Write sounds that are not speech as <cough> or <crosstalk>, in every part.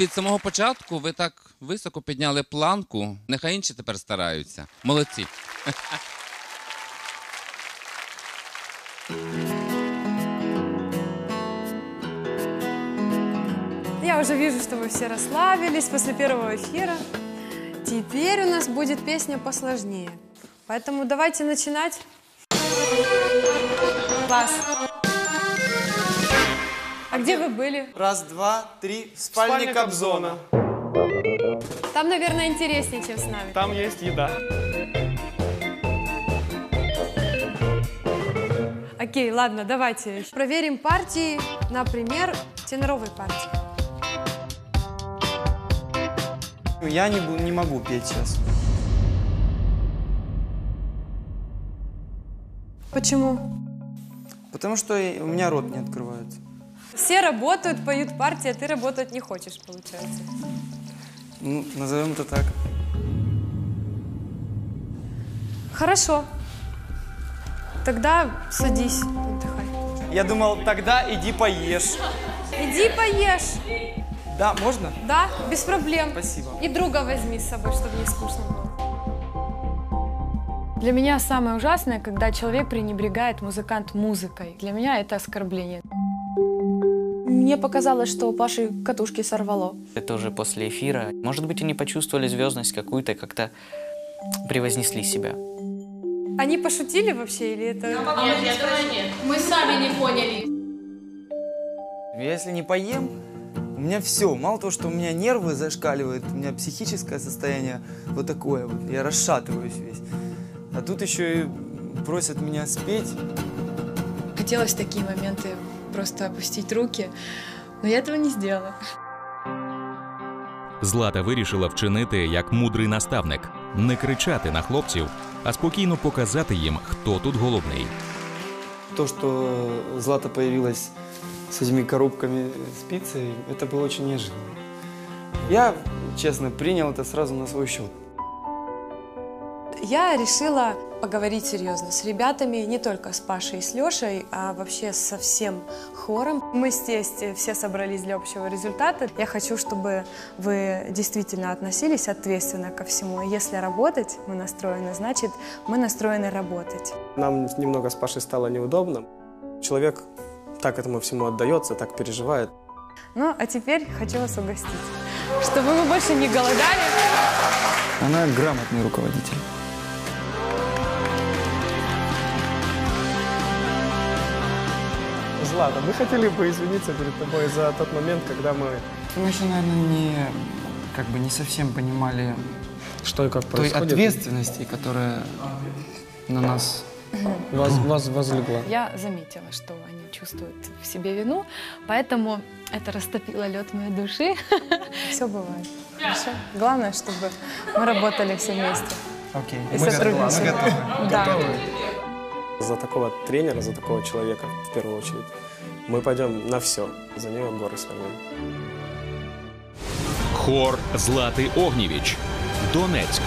від самого початку ви так високо підняли планку. Нехай інші тепер стараються. Молодці. Я уже вижу, что вы все расслабились после первого эфира. Теперь у нас будет песня посложнее. Поэтому давайте начинать. Класс. Где вы были? Раз, два, три. Спальня Кобзона. Там, наверное, интереснее, чем с нами. Там есть еда. Окей, ладно, давайте проверим партии, например, теноровой партии. Я не, не могу петь сейчас. Почему? Потому что у меня рот не открывается. Все работают, поют партии, а ты работать не хочешь, получается. Ну, назовем это так. Хорошо. Тогда садись, отдыхай. Я думал, тогда иди поешь. Иди поешь. Да, можно? Да, без проблем. Спасибо. И друга возьми с собой, чтобы не скучно было. Для меня самое ужасное, когда человек пренебрегает музыкант музыкой. Для меня это оскорбление. Мне показалось, что у Паши катушки сорвало. Это уже после эфира. Может быть, они почувствовали звездность какую-то, как-то превознесли себя. Они пошутили вообще или это... Мы сами не поняли. Я если не поем, у меня все. Мало того, что у меня нервы зашкаливают, у меня психическое состояние вот такое вот. Я расшатываюсь весь. А тут еще и просят меня спеть. Хотелось такие моменты просто опустить руки, но я этого не сделала. Злата вирішила вчинити як мудрий наставник, не кричати на хлопців, а спокійно показати їм, хто тут головний. То, что Злата появилась с этими коробками с пиццей, это было очень неожиданно. Я, честно, принял это сразу на свой счет. Я решила поговорить серьезно с ребятами, не только с Пашей и с Лешей, а вообще со всем хором. Мы здесь все собрались для общего результата. Я хочу, чтобы вы действительно относились ответственно ко всему. Если работать мы настроены, значит, мы настроены работать. Нам немного с Пашей стало неудобно. Человек так этому всему отдается, так переживает. Ну, а теперь хочу вас угостить. Чтобы вы больше не голодали. Она грамотный руководитель. Злата, мы хотели бы извиниться перед тобой за тот момент, когда мы... Мы еще, наверное, не, как бы не совсем понимали Что и как той происходит. ответственности, которая на нас Воз, воз- возлегла. Я заметила, что они чувствуют в себе вину, поэтому это растопило лед моей души. <laughs> Все бывает. Хорошо? Главное, чтобы мы работали все вместе. Окей. И Мы сотрудничали. готовы. Мы Да. готовы. За такого тренера, за такого человека, в первую очередь, мы пойдем на все. За него горы свернем. Хор Злати Огнєвіч. Донецьк.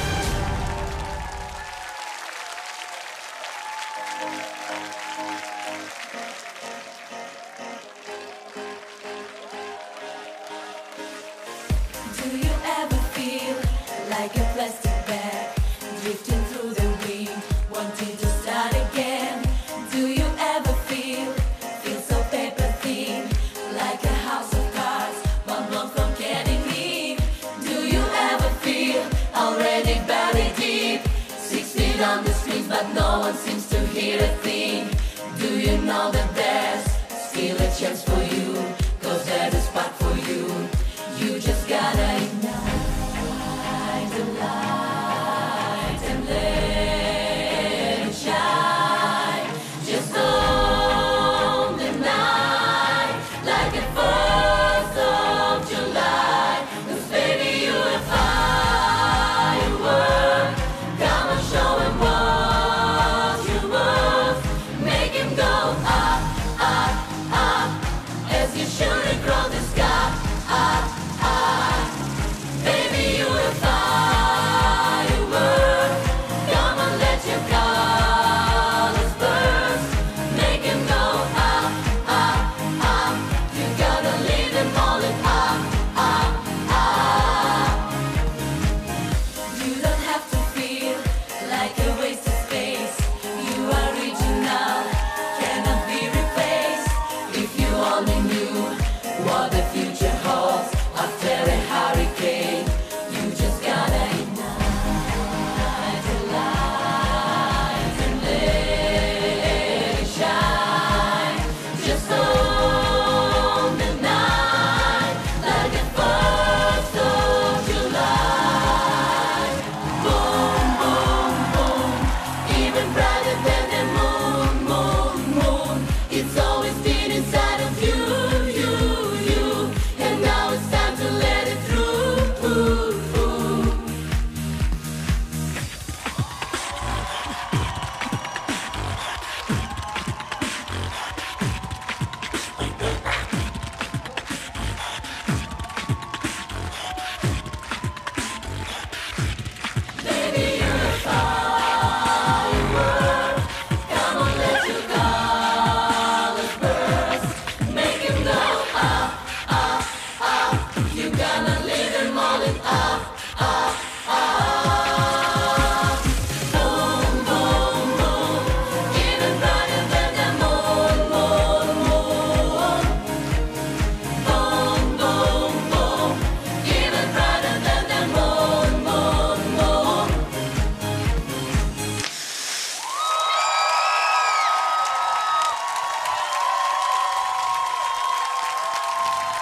No one seems to hear a thing? Do you know that there's still a chance for you?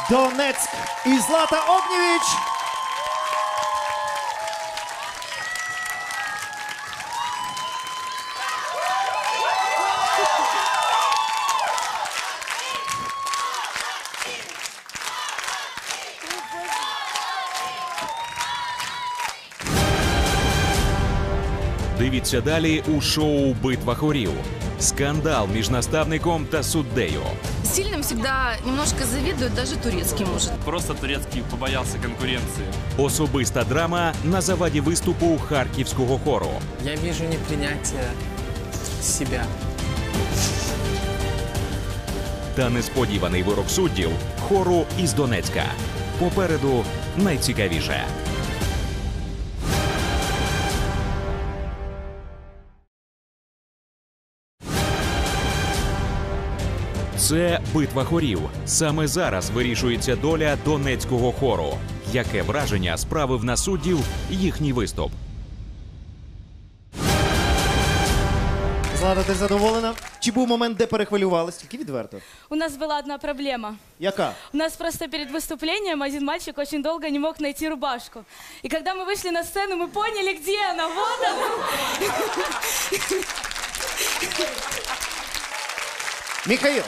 Донецьк і Злата Огнєвіч. Дивіться далі у шоу Битва хорів. Скандал між наставником та суддею. Сильным всегда немножко завидуют, даже турецкий может. Просто турецкий побоялся конкуренции. Особиста драма на заваді виступу харківського хору. Я вижу непринятие себя. Та несподіваний вирок суддів хору із Донецька. Попереду найцікавіше. Це битва хорів. Саме зараз вирішується доля донецького хору. Яке враження справив на суддів їхній виступ? Злата, ти задоволена? Чи був момент, де перехвилювалась? Тільки відверто. У нас была одна проблема. Яка? У нас просто перед выступлением один мальчик очень долго не мог найти рубашку. И когда мы вышли на сцену, мы поняли, где она. Вот она. Михаил,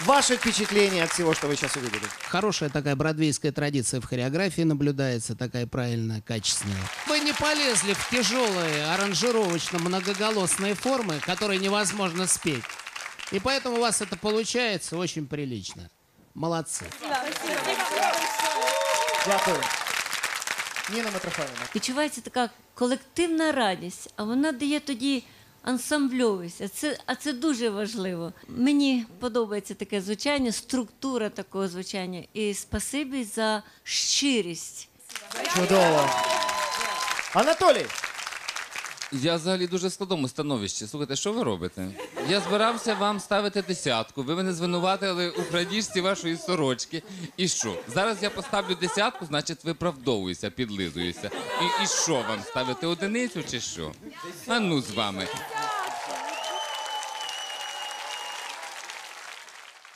ваше впечатление от всего, что вы сейчас увидели? Хорошая такая бродвейская традиция в хореографии наблюдается, такая правильная, качественная. Вы не полезли в тяжелые аранжировочно-многоголосные формы, которые невозможно спеть. И поэтому у вас это получается очень прилично. Молодцы. Дякую. Ніна Митрофанівна. Відчувається така колективна радість, а вона дає тоді Ансамбльовість. Це, а це дуже важливо. Мені подобається таке звучання, структура такого звучання. І спасибі за щирість. Чудово. Анатолій, Я взагалі дуже в складному становищі. Слухайте, що ви робите? Я збирався вам ставити десятку. Ви мене звинуватили у крадіжці вашої сорочки. І що? Зараз я поставлю десятку, значить виправдовуюся, підлизуюся. І, і що вам ставити одиницю чи що? А ну з вами.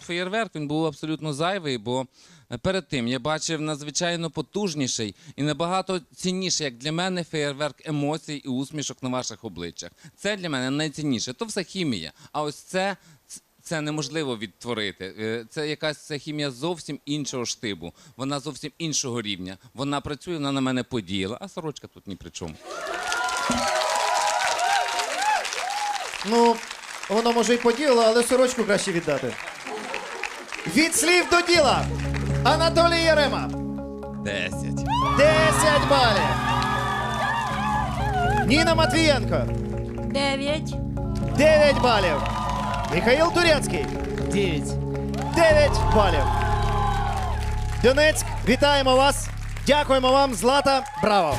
Феєрверк він був абсолютно зайвий, бо перед тим я бачив надзвичайно потужніший і набагато цінніший, як для мене, феєрверк емоцій і усмішок на ваших обличчях. Це для мене найцінніше. То все хімія. А ось це. Це неможливо відтворити. Е, Це якась це хімія зовсім іншого штибу. Вона зовсім іншого рівня. Вона працює, вона на мене подіяла, а сорочка тут ні при чому. ну, воно може і поділо, але сорочку краще віддати. Від слів до діла. Анатолій Ярема. Десять. 10 балів. Ніна Матвієнко. Дев'ять. 9 балів. Михаїл Турецький. 9. 9 балів. Донецьк, вітаємо вас. Дякуємо вам, Злата. Браво!